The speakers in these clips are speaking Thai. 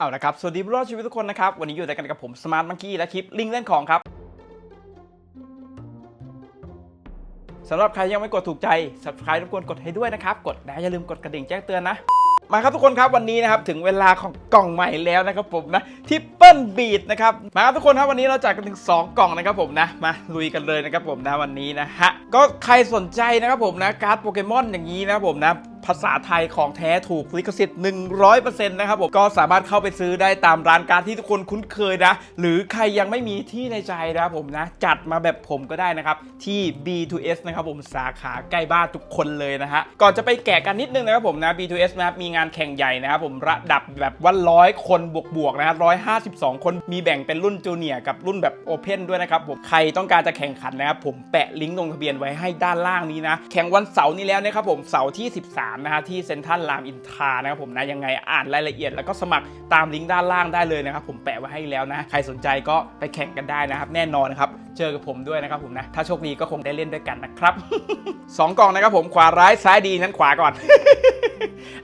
เอาละครับ สวัสดีผู้รอดชีวิตทุกคนนะครับ วันนี้อยู่ด้วยกันกับผมสมาร์ทมังกี้และคลิปลิงเล่นของครับสำหรับใครยังไม่กดถูกใจ subscribe รบกวนกดให้ด้วยนะครับ กดแล้วอย่าลืมกดกระดิ่งแจ้งเตือนนะ มาครับทุกคนครับวันนี้นะครับถึงเวลาของกล่องใหม่แล้วนะครับผมนะทิปเปิลบีดนะครับมาครับทุกคนครับวันนี้เราจัดกันถึง 2 กล่องนะครับผมนะมาลุยกันเลยนะครับผมนะวันนี้นะฮะก็ใครสนใจนะครับผมนะการ์ดโปเกมอนอย่างนี้นะครับผมนะ ภาษาไทยของแท้ถูกลิขสิทธิ์ 100%นะครับผมก็สามารถเข้าไปซื้อได้ตามร้านการที่ทุกคนคุ้นเคยนะ หรือใครยังไม่มีที่ในใจนะครับผมนะ จัดมาแบบผมก็ได้นะครับ ที่ B2S นะครับผมสาขาใกล้บ้านทุกคนเลยนะฮะก่อนจะไปแกะกันนิดนึงนะครับผมนะ B2S นะครับมีงานแข่งใหญ่นะครับผมระดับแบบว่าร้อยคนบวกๆนะครับร้อยห้าสิบสองคนมีแบ่งเป็นรุ่นจูเนียร์กับรุ่นแบบโอเพนด้วยนะครับผมใครต้องการจะแข่งขันนะครับผมแปะลิงก์ลงทะเบียนไว้ให้ด้านล่างนี้นะ แข่งวันเสาร์นี้แล้วนะครับผมเสาร์ที่ 13นะฮะที่เซ็นทรัลรามอินทานะครับผมนะยังไงอ่านรายละเอียด แล้วก็สมัครตามลิงก์ด้านล่างได้เลยนะครับผมแปะไว้ให้แล้วนะใครสนใจก็ไปแข่งกันได้นะครับแน่นอนครับเจอกับผมด้วยนะครับผมนะถ้าโชคดีก็คงได้เล่นด้วยกันนะครับสองกล่องนะครับผมขวาร้ายซ้ายดีนั้นขวาก่อน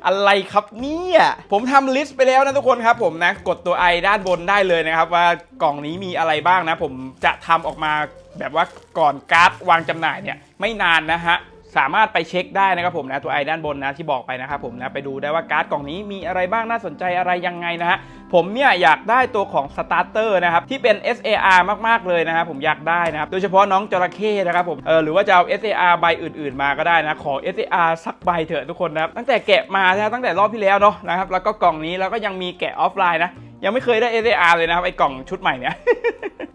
อะไรครับเนี่ยผมทำลิสต์ไปแล้วนะทุกคนครับผมนะกดตัว i ด้านบนได้เลยนะครับ ว่ากล่องนี้มีอะไรบ้างนะ ผมจะทำออกมาแบบว่าก่อนการ์ดวางจำหน่ายเนี่ยไม่นานนะฮะ สามารถไปเช็คได้นะครับผมนะตัวไอด้านบนนะที่บอกไปนะครับผมนะไปดูได้ว่าการ์ดกล่องนี้มีอะไรบ้างน่าสนใจอะไรยังไงนะฮะผมเนี่ยอยากได้ตัวของสตาร์เตอร์นะครับที่เป็น SAR มากๆเลยนะครับผมอยากได้นะครับโดยเฉพาะน้องจระเข้นะครับผมเออหรือว่าจะเอา SAR ใบอื่น ๆ มาก็ได้นะขอ SAR สักใบเถอะทุกคนนะครับตั้งแต่แกะมานะตั้งแต่รอบที่แล้วเนาะนะครับแล้วก็กล่องนี้แล้วก็ยังมีแกะออฟไลน์นะยังไม่เคยได้ SAR เลยนะครับไอ้กล่องชุดใหม่เนี่ย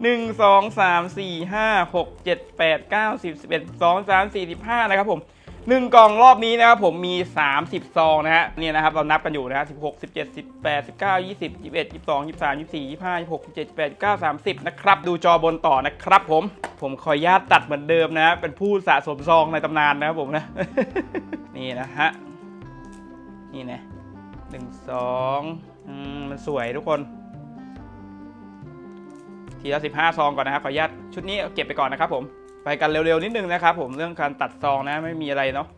หนึ่งสองสามสี่ห้าหกเจ็ดแปดเก้าสิบสิบเอ็ดสองสามสี่สิบห้านะครับผม หนึ่งกล่องรอบนี้นะครับผมมี 30 ซองนะฮะเนี่ยนะครับเรานับกันอยู่นะฮะสิบหกสิบเจ็ดสิบแปดสิบเก้ายี่สิบยี่สิบเอ็ดยี่สิบสองยี่สิบสามยี่สิบสี่ยี่สิบห้ายี่สิบหกยี่สิบเจ็ดยี่สิบแปดยี่สิบเก้าสามสิบนะครับ ดูจอบนต่อนะครับผมผมขออนุญาตตัดเหมือนเดิมนะเป็นผู้สะสมซองในตำนานนะครับผมนะ นี่นะฮะ นี่นะหนึ่งสองมันสวยทุกคน ทีละ15ซองก่อนนะครับขออนุญาตชุดนี้เก็บไปก่อนนะครับผม ไปกันเร็วๆนิดนึงนะครับผมเรื่องการตัดซองนะไม่มีอะไรเนาะ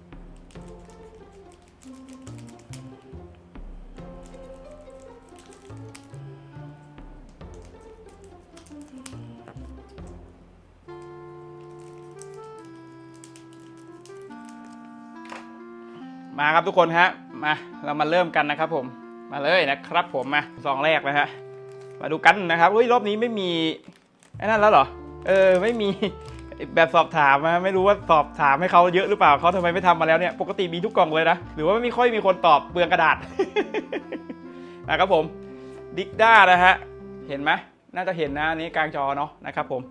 มาครับทุกคนฮะมาเรามาเริ่มกันนะครับผมมาเลยนะครับผมมาซองแรกนะฮะมาดูกันนะครับเฮ้ยรอบนี้ไม่มีไอ้นั่นแล้วเหรอเออไม่มี แบบสอบถามนะไม่รู้ว่าสอบถามให้เขาเยอะหรือเปล่าเขาทำไมไม่ทำมาแล้วเนี่ยปกติมีทุกกล่องเลยนะหรือว่าไม่ค่อยมีคนตอบเปลืองกระดาษนะครับผมดิกด้านะฮะเห็นไหมน่าจะเห็นนะนี้กลางจอเนาะนะครับผม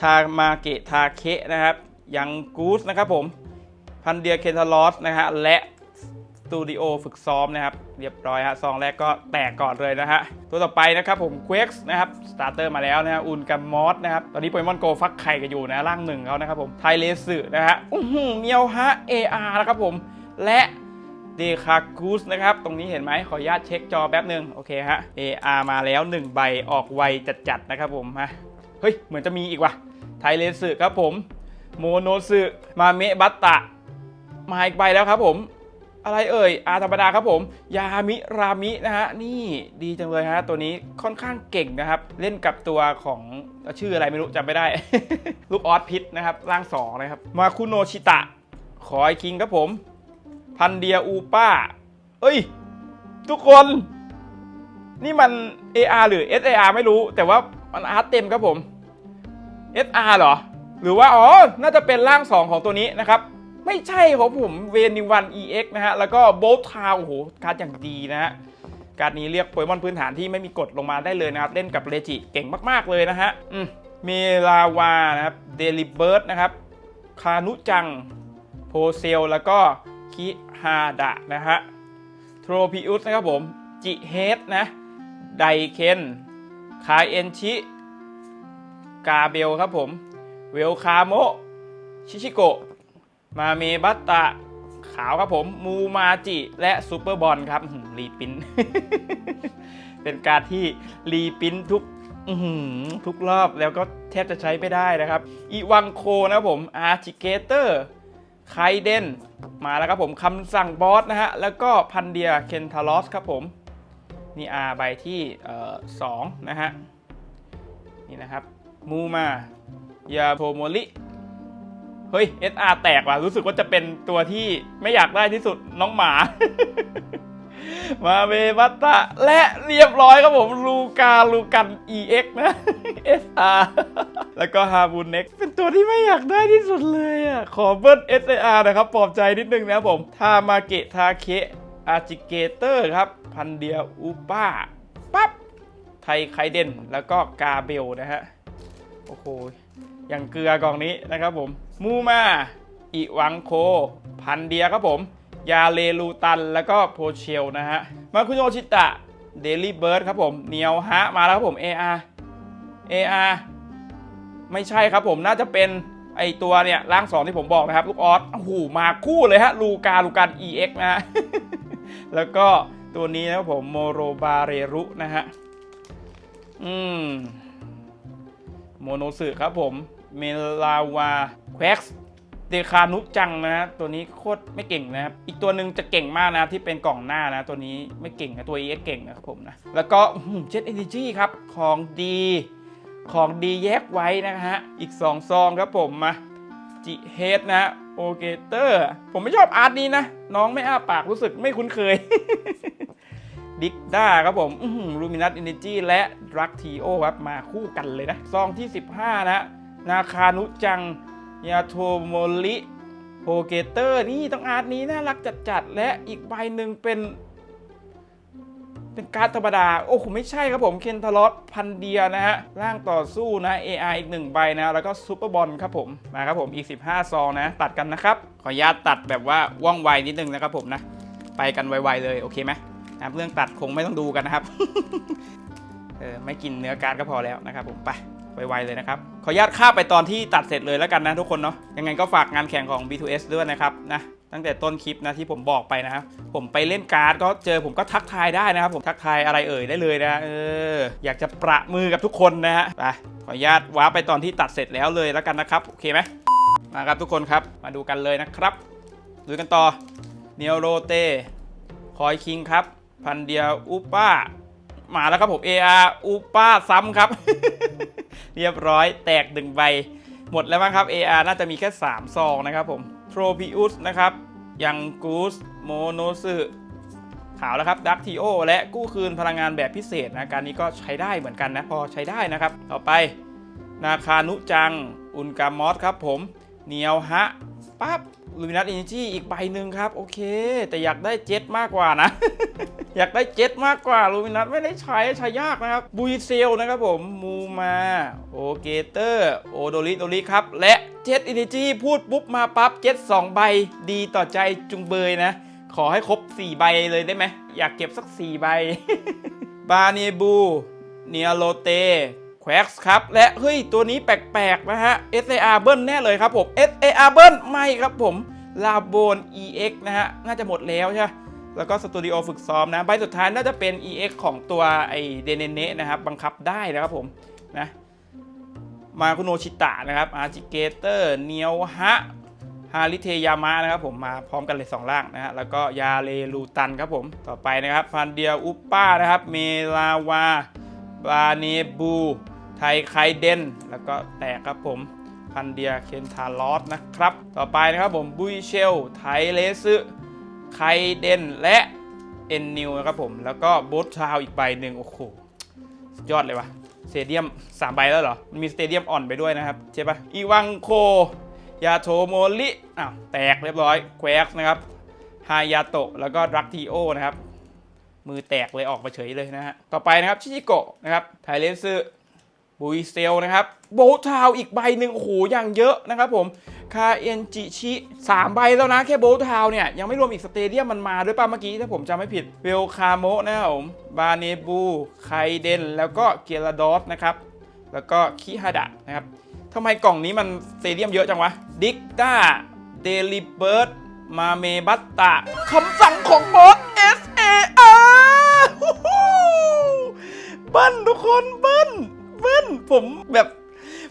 ทามาเกะทาเคะนะครับยังกูสนะครับผมพันเดียเคนทาลอสนะฮะและ ตูดิโอฝึกซ้อมนะครับ เรียบร้อยฮะซองแรกก็แตกก่อนเลยนะฮะ ตัวต่อไปนะครับผม q u e x นะครับสตาร์เตอร์มาแล้วนะฮะอุนกัมมอสนะครับ ตอนนี้โปเกมอนโกฟักไข่กันอยู่นะร่างหนึ่งเขานะครับผมไทเลสึนะฮะอื้อหือเมียวฮะ AR นะครับผม และเดคากูสนะครับ ตรงนี้เห็นไหมขออนุญาตเช็คจอแป๊บหนึ่งโอเคฮะ AR มาแล้ว 1 ใบออกไวจัดๆนะครับผมฮะเฮ้ย เหมือนจะมีอีกว่ะไทเลสึครับผมโมโนสึมาเมะบัตตะมาอีกใบแล้วครับผม อะไรเอ่ยอาธรรมดาครับผม ยามิรามินะฮะนี่ดีจังเลยฮะตัวนี้ค่อนข้างเก่งนะครับ เล่นกับตัวของชื่ออะไรไม่รู้จำไม่ได้ ลูกออสพิษนะครับร่างสองนะครับ มาคุโนชิตะ ขอไอคิงครับผม พันเดียอูป้า เอ้ย ทุกคน นี่มัน AR หรือ SAR ไม่รู้ แต่ว่ามันอาร์ตเต็มครับผม SR เหรอ หรือว่าอ๋อน่าจะเป็นร่าง2ของตัวนี้นะครับ ไม่ใช่ของผมเวนิวัน EX นะฮะ แล้วก็โบลทาวโอ้โหการ์ดอย่างดีนะฮะ การ์ดนี้เรียกโปเกมอนพื้นฐานที่ไม่มีกฎลงมาได้เลยนะครับ เล่นกับเรจิเก่งมากๆเลยนะฮะอืมเมลาวานะครับเดลิเบิร์ดนะครับคานุจังโพเซลแล้วก็คิฮาดะนะฮะโทรพิอุสนะครับผม จิเฮดนะไดเคนคาเอนชิกาเบลครับผม เวลคาโมชิชิโก มาเมบัตตะขาวครับผมมูมาจิและซูเปอร์บอลครับรีปินเป็นการที่รีปินทุกทุกรอบแล้วก็แทบจะใช้ไม่ได้นะครับอีวังโคนะครับผมอาร์ชิเกเตอร์ไคเดนมาแล้วครับผมคำสั่งบอสนะฮะ แล้วก็พันเดียเคนทาลอสครับผม นี่ R ใบที่สองนะฮะ นี่นะครับ มูมายาโทโมริ เฮ้ย SR แตกว่ะ รู้สึกว่าจะเป็นตัวที่ไม่อยากได้ที่สุดน้องหมา มาเบบัตตะ และเรียบร้อยครับผม ลูกาลูกัน EX นะ SR แล้วก็ฮาบูเน็กเป็นตัวที่ไม่อยากได้ที่สุดเลยอะ ขอเบิ้ล S R นะครับ ปลอบใจนิดนึงนะครับผม ทามาเกะทาเคอาจิเกเตอร์ครับ พันเดียอูป้าปั๊บ ไทยไคเดนแล้วก็กาเบลนะฮะ โอ้โหอย่างเกลือกล่องนี้นะครับผม มูมาอิวังโค พันเดียครับผม ยาเลลูตัน แล้วก็โพเชลนะฮะ มาคุโยชิตะ เดลี่เบิร์ดครับผม เนียวฮะ มาแล้วครับผม AR AR ไม่ใช่ครับผม น่าจะเป็นไอตัวเนี่ยร่างสองที่ผมบอกนะครับ ลูกออสโอ้โหมาคู่เลยฮะ ลูกาลูกัน EX นะฮะ แล้วก็ตัวนี้นะครับผม โมโรบาเรรุนะฮะ อืม โมโนสึครับผม เมลาวาแควกเดคานุจังนะฮะตัวนี้โคตรไม่เก่งนะครับ อีกตัวหนึ่งจะเก่งมากนะที่เป็นกล่องหน้านะ ตัวนี้ไม่เก่งนะตัว EX เก่งนะครับผมนะ แล้วก็เจ็ตเอเนจีครับ ของดีของดีแยกไว้นะฮะ อีก 2 ซองครับผมมาจิเฮดนะโอเกเตอร์ ผมไม่ชอบอาร์ตนี้นะ น้องไม่อ้าปากรู้สึกไม่คุ้นเคยดิกด้าครับผมลูมินัสเอนเนจีและดรักทีโอครับมาคู่กันเลยนะ ซองที่ 15 นะ นาคานุจัง ยาโทโมริโฮเกเตอร์นี่ต้องอาร์ตนี้น่ารักจัดๆ และอีกใบหนึ่งเป็น เป็นการ์ดธรรมดา โอ้โหไม่ใช่ครับผม เคนทารอสพันเดียนะฮะ ร่างต่อสู้นะ AI อีกหนึ่งใบนะ แล้วก็ซูเปอร์บอลครับผม มาครับผมอีก 15 ซองนะ ตัดกันนะครับ ขออนุญาตตัดแบบว่าว่องไวนิดนึงนะครับผมนะ ไปกันไวๆเลย โอเคไหมนะครับเรื่องตัดคงไม่ต้องดูกันนะครับ เออไม่กินเนื้อการ์ดก็พอแล้วนะครับผมไป ไวๆเลยนะครับ ขออนุญาตข้าไปตอนที่ตัดเสร็จเลยแล้วกันนะทุกคนเนาะยังไงก็ฝากงานแข่งของ B2S ด้วยนะครับนะตั้งแต่ต้นคลิปนะที่ผมบอกไปนะครับผมไปเล่นการ์ดก็เจอผมก็ทักทายได้นะครับ ผมทักทายอะไรเอ่ยได้เลยนะเอออยากจะประมือกับทุกคนนะฮะไปขออนุญาตว้าไปตอนที่ตัดเสร็จแล้วเลยแล้วกันนะครับโอเคไหมมาครับทุกคนครับมาดูกันเลยนะครับดูกันต่อเนียโรเตคอยคิงครับ พันเดียวอุป้ามาแล้วครับผม AR อุป้าซ้ำครับ เรียบร้อยแตกหนึ่งใบ หมดแล้วมั้งครับ AR น่าจะมีแค่ 3 ซองนะครับผมโทรพิอุสนะครับยังกูสโมโนสึขาวแล้วครับดักทีโอและกู้คืนพลังงานแบบพิเศษนะการนี้ก็ใช้ได้เหมือนกันนะ พอใช้ได้นะครับ ต่อไป นาคานุจัง อุนกามอสครับผม เนียวฮะ ปั๊บลูมินัสอินจีอีกใบหนึ่งครับ โอเค แต่อยากได้เจ็ตมากกว่านะ อยากได้เจ็ตมากกว่าลูมินัสไม่ได้ใช้ใช้ยากนะครับบุยเซลนะครับผมมูมาโอเกเตอร์โอโดริโดริครับ และเจ็ตอินจีพูดปุ๊บมาปั๊บเจ็ต2ใบดีต่อใจจุงเบยนะ ขอให้ครบ 4 ใบเลยได้ไหมอยากเก็บสัก 4 ใบ บาเนบูเนียโลเต แควส์ครับ และเฮ้ยตัวนี้แปลกๆนะฮะ SAR เบิ้ลแน่เลยครับผม SAR เบิ้ลไม่ครับผมลาโบน EX นะฮะ น่าจะหมดแล้วใช่ไหมแล้วก็สตูดิโอฝึกซ้อมนะ ใบสุดท้ายน่าจะเป็น EX ของตัวไอเดเนเนะนะครับ บังคับได้นะครับผมนะมาคุโนชิตะนะครับอาร์จิเกเตอร์เนียวฮะฮาริเทยามะนะครับผมมาพร้อมกันเลย 2 ล่างนะฮะแล้วก็ยาเลลูตันครับผมต่อไปนะครับฟันเดียวอุปป้านะครับเมลาวา บาเนบู ไทยไคเดน แล้วก็แตกครับผมพันเดียเคนทารอสนะครับ ต่อไปนะครับผมบุยเชล ไทยเลซึไคเดน และเอ็นนิวนะครับผม แล้วก็โบทชาวอีกใบหนึ่งโอ้โหยอดเลยวะสเตเดียม3ใบแล้วเหรอ มันมีสเตเดียมอ่อนไปด้วยนะครับ ใช่ปะอีวังโค ยาโทโมริอ้าว แตกเรียบร้อยแควกนะครับ ฮายาโตะ แล้วก็รักทีโอนะครับ มือแตกเลยออกมาเฉยเลยนะฮะ ต่อไปนะครับชิจิโกะนะครับไทเลนซึบุยเซลนะครับโบทาวอีกใบหนึ่งโอ้โหอย่างเยอะนะครับผมคาเอ็นจิชิสามใบแล้วนะ แค่โบทาวเนี่ย ยังไม่รวมอีกสเตเดียมมันมาด้วยป่ะเมื่อกี้ ถ้าผมจำไม่ผิดเวลคาโมะนะครับผมบาเนบูไคเดน แล้วก็เกลาดอสนะครับ แล้วก็คิฮาดะนะครับทำไมกล่องนี้มันสเตเดียมเยอะจังวะ ดิกต้าเดลิเบิร์ดมาเมบัตตะคำสั่งของบอส S A R เบิ้ลทุกคนเบิ้ลเบิ้ลผมแบบ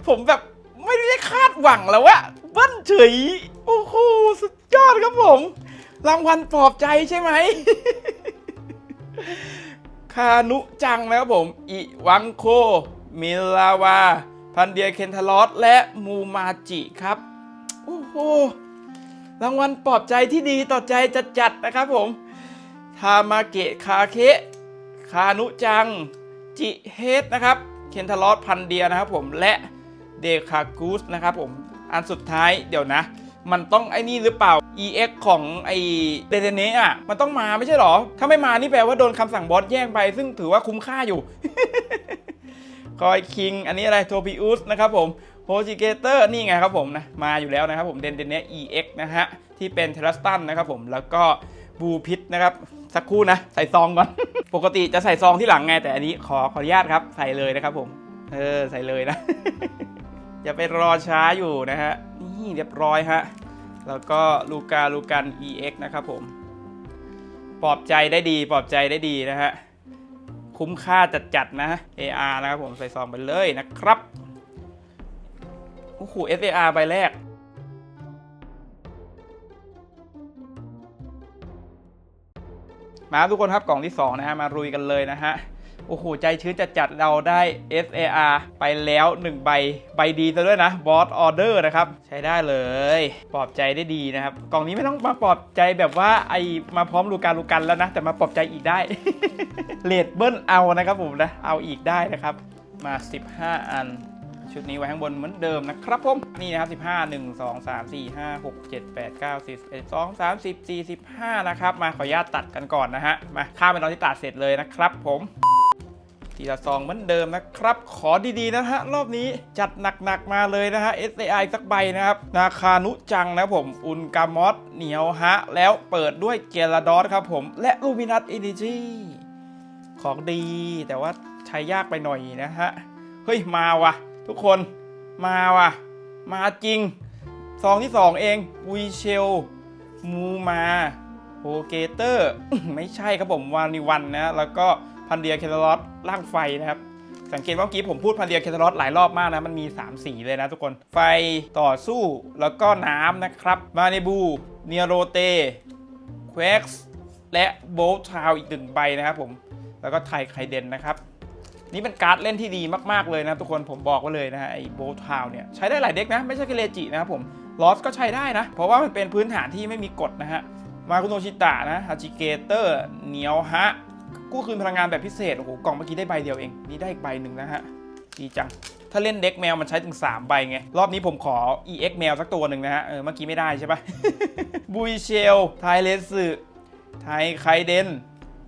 ผมแบบไม่ได้คาดหวังแล้วอะเบิ้ลเฉยโอ้โหสุดยอดครับผม รางวัลปลอบใจใช่ไหมคานุจังนะครับผม อิวังโค มิลาวา พันเดียเคนทารอสและมูมาจิครับ โอ้โห รางวัลปลอบใจที่ดีต่อใจจัดๆนะครับผม ทามาเกะคาเคะ คานุจัง จิเฮดนะครับ เคนทารอสพันเดียนะครับผมและเดคากูสนะครับผม อันสุดท้ายเดี๋ยวนะ มันต้องไอ้นี่หรือเปล่า EX ของไอเดเดเนอะ มันต้องมาไม่ใช่หรอ ถ้าไม่มานี่แปลว่าโดนคำสั่งบอสแย่งไป ซึ่งถือว่าคุ้มค่าอยู่ คอยคิง อันนี้อะไรโทปิอุสนะครับผมโฮจิเกเตอร์นี่ไงครับผมนะ มาอยู่แล้วนะครับผมเดนเดเนะ EX นะฮะ ที่เป็นเทรัสตันนะครับผมแล้วก็ บูพิษนะครับ สักครู่นะ ใส่ซองก่อน ปกติจะใส่ซองที่หลังไง แต่อันนี้ขอขออนุญาตครับ ใส่เลยนะครับผม เออ ใส่เลยนะ อย่าไปรอช้าอยู่นะฮะ นี่เรียบร้อยฮะ แล้วก็ลูกาลูกัน EX นะครับผม ปลอบใจได้ดี ปลอบใจได้ดีนะฮะ คุ้มค่าจัดๆนะ AR นะครับผม ใส่ซองไปเลยนะครับ โอ้โห SAR ใบแรก มาทุกคนครับกล่องที่2นะฮะมารุยกันเลยนะฮะโอ้โหใจชื้นจัดจัดๆเราได้ SAR ไปแล้ว 1 ใบ ใบดีซะด้วยนะบอสออเดอร์นะครับ ใช้ได้เลยปลอบใจได้ดีนะครับ กล่องนี้ไม่ต้องมาปลอบใจแบบว่าไอมาพร้อมลูการลูกันแล้วนะ แต่มาปลอบใจอีกได้เลดเบิ้ลเอานะครับผมนะ เอาอีกได้นะครับ มา 15 อัน ชุดนี้ไว้ข้างบนเหมือนเดิมนะครับผมนี่นะครับ 15 1 2 3 4 5 6 7 8 9 10 11 2 3 10 45นะครับมาขออนุญาตตัดกันก่อนนะฮะมาข้ามไปตอนที่ตัดเสร็จเลยนะครับผมทีละซองเหมือนเดิมนะครับ ขอดีๆนะฮะ รอบนี้จัดหนักๆมาเลยนะฮะ SAI สักใบนะครับ นาคานุจังนะผม อุนกามอสเหนียวฮะ แล้วเปิดด้วยเกลาดอสครับผม และลูมินัสอินิจีของดี แต่ว่าใช้ยากไปหน่อยนะฮะ เฮ้ย มาว่ะ ทุกคนมาว่ะ มาจริง ซองที่2เองวีเชล มูมาโฮเกเตอร์ ไม่ใช่ครับผมวานิวันนะ แล้วก็พันเดียเคทารอสร่างไฟนะครับ สังเกตว่าเมื่อกี้ผมพูดพันเดียเคทารอสหลายรอบมากนะ มันมี 3 สีเลยนะทุกคน ไฟต่อสู้แล้วก็น้ำนะครับ มาเนบู เนียโรเตเควกส์และโบลทาวอีกหนึ่งใบนะครับผม แล้วก็ไทยไคเดนนะครับ นี่เป็นการ์ดเล่นที่ดีมากๆเลยนะทุกคนผมบอกไว้เลยนะฮะไอ้โบทาวเนี่ยใช้ได้หลายเด็กนะไม่ใช่แค่เลจินะครับผมลอสก็ใช้ได้นะ เพราะว่ามันเป็นพื้นฐานที่ไม่มีกฎนะฮะมาคุโนชิตะนะฮาจิเกเตอร์เนียวฮะกู้คืนพลังงานแบบพิเศษโอ้โหกล่องเมื่อกี้ได้ใบเดียวเองนี่ได้อีกใบหนึ่งนะฮะดีจังถ้าเล่นเด็กแมวมันใช้ถึง 3 ใบไง รอบนี้ผมขอ EX แมวสักตัวหนึ่งนะฮะ เออ เมื่อกี้ไม่ได้ใช่ปะบุยเชล ไทเลสึไทไคเดน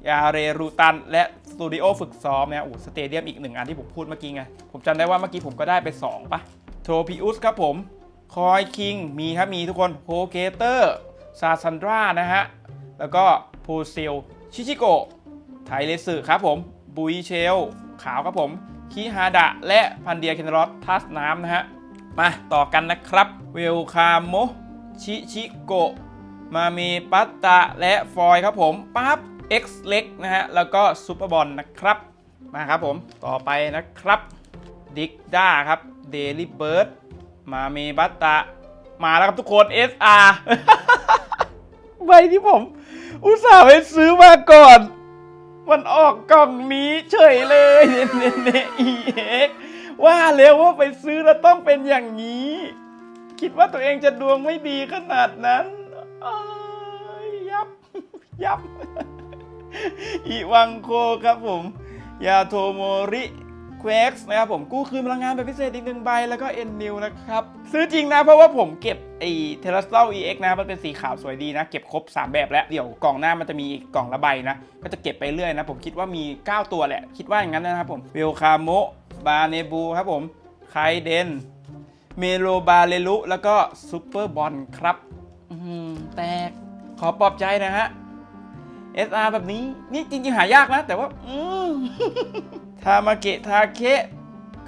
ยาเรรูตัน และสตูดิโอฝึกซ้อมนะโอ้สเตเดียมอีกหนึ่งอันที่ผมพูดเมื่อกี้ไง ผมจำได้ว่าเมื่อกี้ผมก็ได้ไป 2ปะโทพิอุสครับผม คอยคิง มีครับ มีทุกคนโฮเกเตอร์ซาซันดรานะฮะ แล้วก็พูซิล ชิชิโกะไทเลสึครับผม บุยเชล ขาวครับผม คิฮาดะ และพันเดียเคนรอสทัสน้ำนะฮะ มาต่อกันนะครับ เวลคาโมชิชิโกะมามีปัตตะและฟอยครับผมปั๊บ X เล็กนะฮะ แล้วก็ซูเปอร์บอลนะครับ มาครับผม ต่อไปนะครับ ดิกด้าครับเดลิเบิร์ดมาเมบัตตะ มาแล้วครับทุกคน SR ใบที่ผม อุตส่าห์ไปซื้อมาก่อน มันออกกล่องนี้เฉยเลยเนเนเน EX ว่าแล้วว่าไปซื้อแล้วต้องเป็นอย่างนี้ คิดว่าตัวเองจะดวงไม่ดีขนาดนั้นอ้ายยับยับ อีวังโคครับผมยาโทโมริเควกส์นะครับผมกู้คืนพลังงานแบบพิเศษอีกหนึ่งใบแล้วก็เอ็นนิวนะครับ ซื้อจริงนะเพราะว่าผมเก็บไอ้เทเลสโตเอ็กนะมันเป็นสีขาวสวยดีนะ เก็บครบ 3 แบบแล้ว เดี๋ยวกล่องหน้ามันจะมีอีกกล่องละใบนะ ก็จะเก็บไปเรื่อยนะ ผมคิดว่ามี 9 ตัวแหละ คิดว่าอย่างนั้นนะครับผมเวลคาโมบาเนบูครับผมไคเดนเมโลบาเลลุแล้วก็ซูเปอร์บอลครับอืมแตกขอปลอบใจนะฮะ SR แบบนี้ นี่จริง ๆ หายากนะ แต่ว่า อืมทามาเกะทาเคะ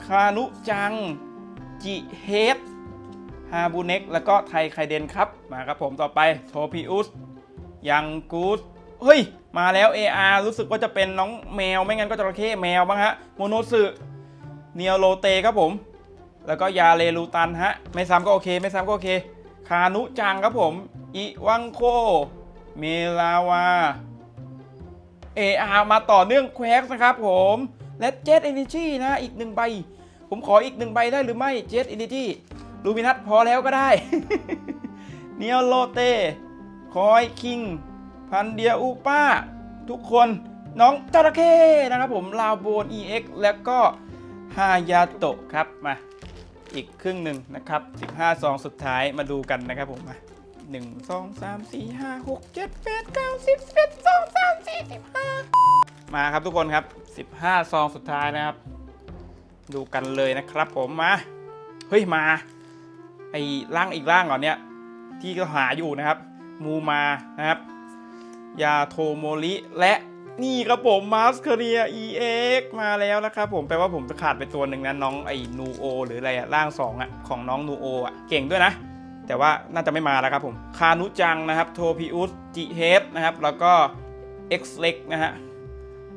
คานุจัง จิเฮดฮาบูเน็กแล้วก็ไทไคเดนครับ มาครับผมต่อไปโทพิอุสยังกูสเฮ้ย มาแล้ว AR รู้สึกว่าจะเป็นน้องแมวไม่งั้นก็จระเข้แมวบ้างฮะ โมโนสึเนียโรเตครับผม แล้วก็ยาเลลูตันฮะ ไม่ซ้ำก็โอเค ไม่ซ้ำก็โอเค คานุจังครับผม อิวังโค เมลาวา AR มาต่อเนื่องแควกนะครับผมและ Jet Energy นะอีกหนึ่งใบ ผมขออีกหนึ่งใบได้หรือไม่ Jet Energy ลูมินัสพอแล้วก็ได้เนียโลเตคอยคิง พันเดียอูป้า ทุกคนน้องจระเข้นะครับผมลาวโบน EX แล้วก็ฮายาโตะครับมาอีกครึ่งหนึ่งนะครับ 15 ซองสุดท้ายมาดูกันนะครับผมมา1 2 3 4 5 6 7 8 9 10 11 2 45 มาครับทุกคนครับ 15 ซองสุดท้ายนะครับ ดูกันเลยนะครับผมมา เฮ้ยมา ไอ้ร่างอีกร่างก่อนเนี้ยที่ก็หาอยู่นะครับ มูมานะครับ ยาโทโมริและนี่ครับผมมาสคาเรีย EX มาแล้วนะครับผมแปลว่าผมจะขาดไปตัวหนึ่งนะน้องไอ้นูโอหรืออะไรอะร่างสองอะของน้องนูโออะเก่งด้วยนะ แต่ว่าน่าจะไม่มาแล้วครับผม คานุจังนะครับ โทพิอุสจิเฮดนะครับ แล้วก็ X เล็กนะฮะ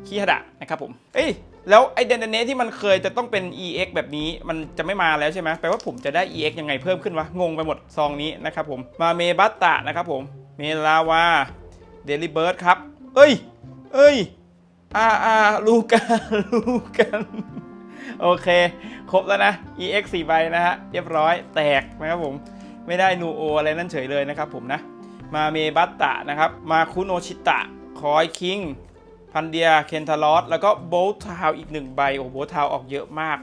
คิฮดะนะครับผมเอ้ยแล้วไอเดนเนที่มันเคยจะต้องเป็น EX แบบนี้มันจะไม่มาแล้วใช่ไหมแปลว่าผมจะได้ EX ยังไงเพิ่มขึ้นวะ งงไปหมดซองนี้นะครับผม มาเมบัตตะนะครับผม เมลาวาเดลิเบิร์ดครับ เอ้ย เอ้ยอ่าอารูกันรู้กันโอเค ครบแล้วนะ EX 4ใบนะฮะ เรียบร้อยแตกนะครับผม ไม่ได้นูโออะไรนั่นเฉยเลยนะครับผมนะ มาเมบัตตะนะครับ มาคุโนชิตะ คอยคิง พันเดีย เคนทารอส แล้วก็โบลทาวอีกหนึ่งใบ โอ้โบลทาวออกเยอะมาก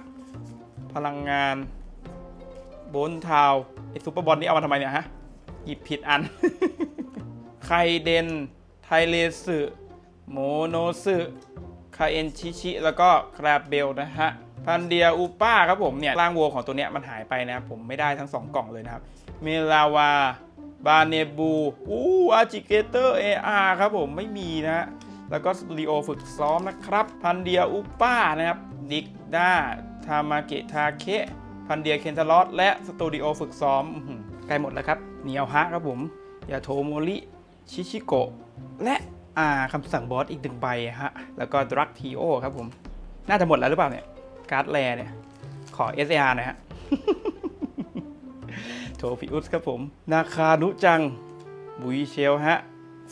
พลังงาน โบลทาวไอซูเปอร์บอลนี่เอามาทำไมเนี่ยฮะ หยิบผิดอัน ไคเดน ไทเลสึโมโนสึคาเอนชิชิ แล้วก็คราเบลนะฮะ พันเดียอูป้าครับผมเนี่ยร่างวัวของตัวเนี้ยมันหายไปนะครับผมไม่ได้ทั้ง 2 กล่องเลยนะครับเมลาวาบาเนบูอู้อาจิเกเตอร์เออาร์ครับผมไม่มีนะฮะแล้วก็สตูดิโอฝึกซ้อมนะครับ พันเดียอุป้านะครับดิกด้าทามาเกะทาเคะพันเดียเคนทารอสและสตูดิโอฝึกซ้อมใกล้หมดแล้วครับเนียวฮะครับผมยาโทโมริชิชิโกะและอ่าคำสั่งบอสอีกหนึ่งใบฮะแล้วก็ดรักทีโอครับผม น่าจะหมดแล้วหรือเปล่าเนี่ย การ์ดแรเนี่ย ขอ SAR น่อยฮะโทฟิอุสครับผม นาคานุจัง บุยเชลฮะ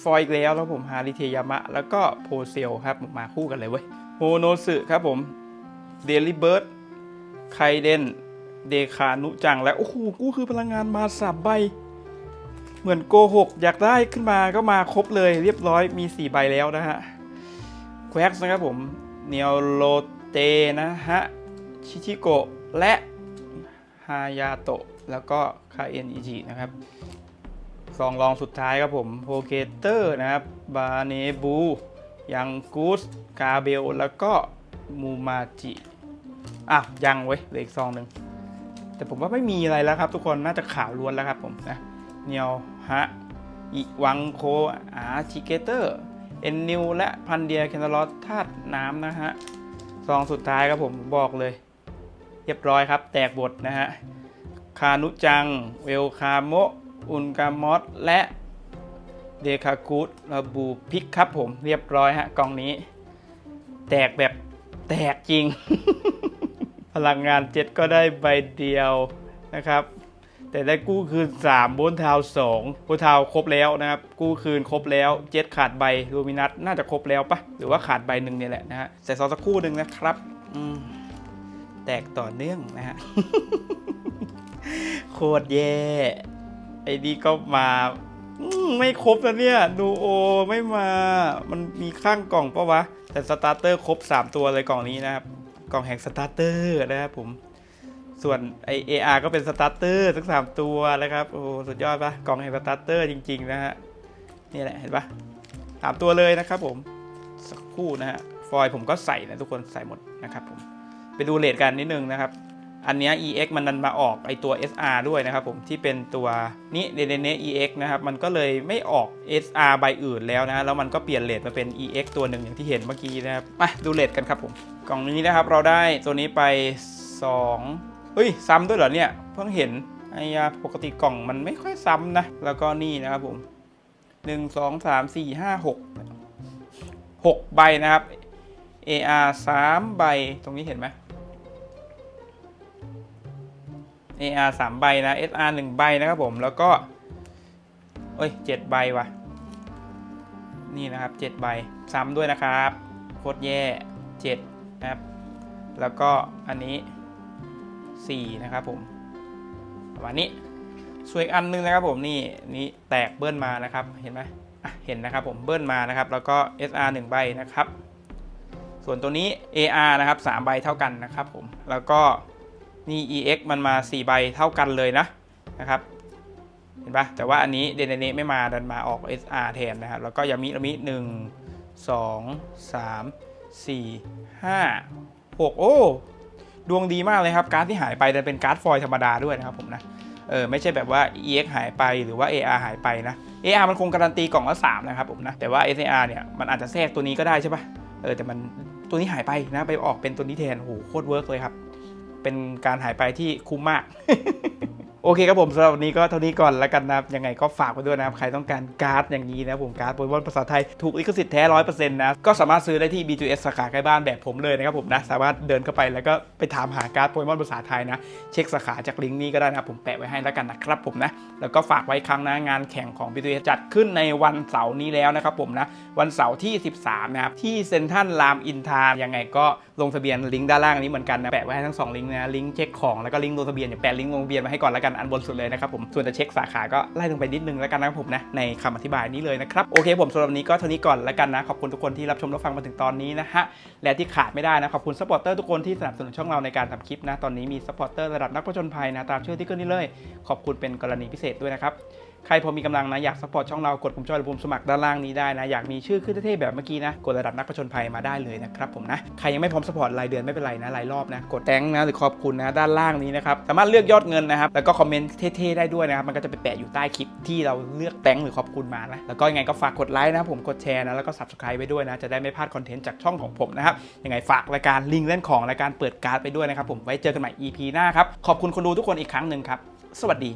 ฟอยอีกแล้วแล้วผมฮาริเทยามะ แล้วก็โพเซลครับมาคู่กันเลยเว้ยโมโนสึครับผมเดลิเบิร์ดไคเดนเดคานุจังและโอ้โหกูคือพลังงานมาสามใบ เหมือนโกหกอยากได้ขึ้นมาก็มาครบเลยเรียบร้อยมี 4 ใบแล้วนะฮะแควกนะครับผมเนียวโร เตนะฮะชิชิโกะและฮายาโตะแล้วก็คาเอ็นอิจินะครับซองรองสุดท้ายครับผมโพเกเตอร์นะครับบาเนบูยังกูสกาเบลแล้วก็มูมาจิอะยังเว้ยเหลืออีกซองหนึ่งแต่ผมว่าไม่มีอะไรแล้วครับ ทุกคนน่าจะข่าวล้วนแล้วครับผมนะเนียวฮะอิวังโคอาชิเกเตอร์เอ็นนิวและพันเดียเคนทารอสธาตุน้ำนะฮะ ซองสุดท้ายครับผมบอกเลย เรียบร้อยครับ แตกบทนะฮะ คานุจัง เวลคาโมอุนกามอสและเดคากุสระบูพิกครับผมเรียบร้อยฮะกล่องนี้ แตกแบบแตกจริง พลังงานเจ็ดก็ได้ใบเดียวนะครับ แต่ได้กู้คืน3บนทาว2บนทาวครบแล้วนะครับ กู้คืนครบแล้ว เจ็ดขาดใบลูมินัสน่าจะครบแล้วปะหรือว่าขาดใบหนึ่งเนี่ยแหละนะฮะแต่ซอสักคู่หนึ่งนะครับอืมแตกต่อเนื่องนะฮะ โคตรแย่ ไอ้นี่ก็มาไม่ครบนะเนี่ยดูโอไม่มา มันมีข้างกล่องปะวะ แต่สตาร์เตอร์ครบ 3 ตัวเลยกล่องนี้นะครับ กล่องแห่งสตาร์เตอร์นะครับผม ส่วนไอเออาร์ก็เป็นสตาร์เตอร์ทั้งสามตัวนะครับ โอ้สุดยอดปะกล่องแห่งสตาร์เตอร์จริง ๆ นะฮะ นี่แหละ เห็นปะสามตัวเลยนะครับผม สักคู่นะฮะ ฟอยผมก็ใส่นะทุกคนใส่หมดนะครับผม ไปดูเลทกันนิดนึงนะครับ อันนี้ EX มันดันมาออกไอตัว SR ด้วยนะครับผม ที่เป็นตัวนี้เดเนเน EX นะครับ มันก็เลยไม่ออก SR ใบอื่นแล้วนะ แล้วมันก็เปลี่ยนเลทมาเป็น EX ตัวหนึ่งอย่างที่เห็นเมื่อกี้นะครับ มาดูเลทกันครับผม กล่องนี้นะครับเราได้ตัวนี้ไป 2 เฮ้ยซ้ำด้วยเหรอเนี่ย เพิ่งเห็นไอยาปกติกล่องมันไม่ค่อยซ้ำนะ แล้วก็นี่นะครับผม1 2 3 4 5 6 6ใบนะครับ AR 3ใบตรงนี้เห็นไหม AR 3ใบนะ SR 1ใบนะครับผมแล้วก็เอ้ย7ใบว่ะ นี่นะครับ7ใบซ้ำด้วยนะครับโคตรแย่7นะครับ แล้วก็อันนี้ 4 นะครับผมประมาณนี้ส่วนอีกอันนึงนะครับผมนี่นี่แตกเบิ้ลมานะครับเห็นไหมเห็นนะครับผมเบิ้ลมานะครับ แล้วก็ SR 1ใบนะครับ ส่วนตัวนี้ AR นะครับ3ใบเท่ากันนะครับผมแล้วก็นี่ EX มันมา 4 ใบเท่ากันเลยนะนะครับ เห็นปะแต่ว่าอันนี้เดนเนไม่มาดันมาออก SR แทนนะครับ แล้วก็ยามิยามิหนึ่งสองสามสี่ห้าหกโอ้ ดวงดีมากเลยครับ การ์ดที่หายไปแต่เป็นการ์ดฟอยธรรมดาด้วยนะครับผมนะเออไม่ใช่แบบว่า EX หายไปหรือว่า AR หายไปนะ AR มันคงการันตีกล่องละ3นะครับผมนะแต่ว่า SAR เนี่ยมันอาจจะแทรกตัวนี้ก็ได้ใช่ปะเออแต่มันตัวนี้หายไปนะไปออกเป็นตัวนี้แทนโอ้โหโคตรเวิร์กเลยครับเป็นการหายไปที่คุ้มมาก โอเคครับผมสำหรับวันนี้ก็เท่านี้ก่อนแล้วกันนะครับยังไงก็ฝากไว้ด้วยนะครับ ใครต้องการการ์ดอย่างนี้นะผมการ์ดโปเกมอนภาษาไทย ถูกลิขสิทธิ์แท้ร้อยเปอร์เซ็นต์นะ ก็สามารถซื้อได้ที่ B2S สาขาใกล้บ้านแบบผมเลยนะครับผมนะ สามารถเดินเข้าไปแล้วก็ไปถามหาการ์ดโปเกมอนภาษาไทยนะ เช็คสาขาจากลิงก์นี้ก็ได้นะผมแปะไว้ให้แล้วกันนะครับผมนะแล้วก็ฝากไว้ครั้งนะงานแข่งของ B2S จัดขึ้นในวันเสาร์นี้แล้วนะครับผมนะวันเสาร์ที่ 13นะครับที่เซ็นทรัลรามอินทายังไงก็ ลงทะเบียนลิงก์ด้านล่างนี้เหมือนกันนะแปะไว้ให้ทั้ง2ลิงก์นะลิงก์เช็คของแล้วก็ลิงก์ลงทะเบียนเดี๋ยวแปะลิงก์ลงทะเบียนมาให้ก่อนแล้วกันอันบนสุดเลยนะครับผมส่วนจะเช็คสาขาก็ไล่ลงไปนิดนึงแล้วกันนะครับผมนะในคำอธิบายนี้เลยนะครับโอเคผมสำหรับนี้ก็เท่านี้ก่อนแล้วกันนะขอบคุณทุกคนที่รับชมรับฟังมาถึงตอนนี้นะฮะและที่ขาดไม่ได้นะขอบคุณซัพพอร์เตอร์ทุกคนที่สนับสนุนช่องเราในการทำคลิปนะตอนนี้มีซัพพอร์เตอร์ระดับนักผจญภัยนะตามชื่อที่ขึ้นนี่เลย ขอบคุณเป็นกรณีพิเศษด้วยนะครับ ใครพอมีกำลังนะอยากซัพพอร์ตช่องเรากดปุ่มจอยหรือปุ่มสมัครด้านล่างนี้ได้นะ อยากมีชื่อขึ้นเท่ๆแบบเมื่อกี้นะกดระดับนักผจญภัยมาได้เลยนะครับผมนะใครยังไม่พร้อมซัพพอร์ตรายเดือนไม่เป็นไรนะรายรอบนะกดแตงนะหรือขอบคุณนะด้านล่างนี้นะครับสามารถเลือกยอดเงินนะครับแล้วก็คอมเมนต์เท่ๆได้ด้วยนะครับมันก็จะไปแปะอยู่ใต้คลิปที่เราเลือกแตงหรือขอบคุณมานะแล้วก็ยังไงก็ฝากกดไลค์นะผมกดแชร์นะแล้วก็ subscribe ไว้ด้วยนะจะได้ไม่พลาดคอนเทนต์จากช่องของผมนะครับยังไงฝากรายการลิงเล่นของรายการเปิดการ์ดไปด้วยนะครับผมไว้เจอกันใหม่ EP หน้าครับขอบคุณคนดูทุกคนอีกครั้งหนึ่งครับสวัสดี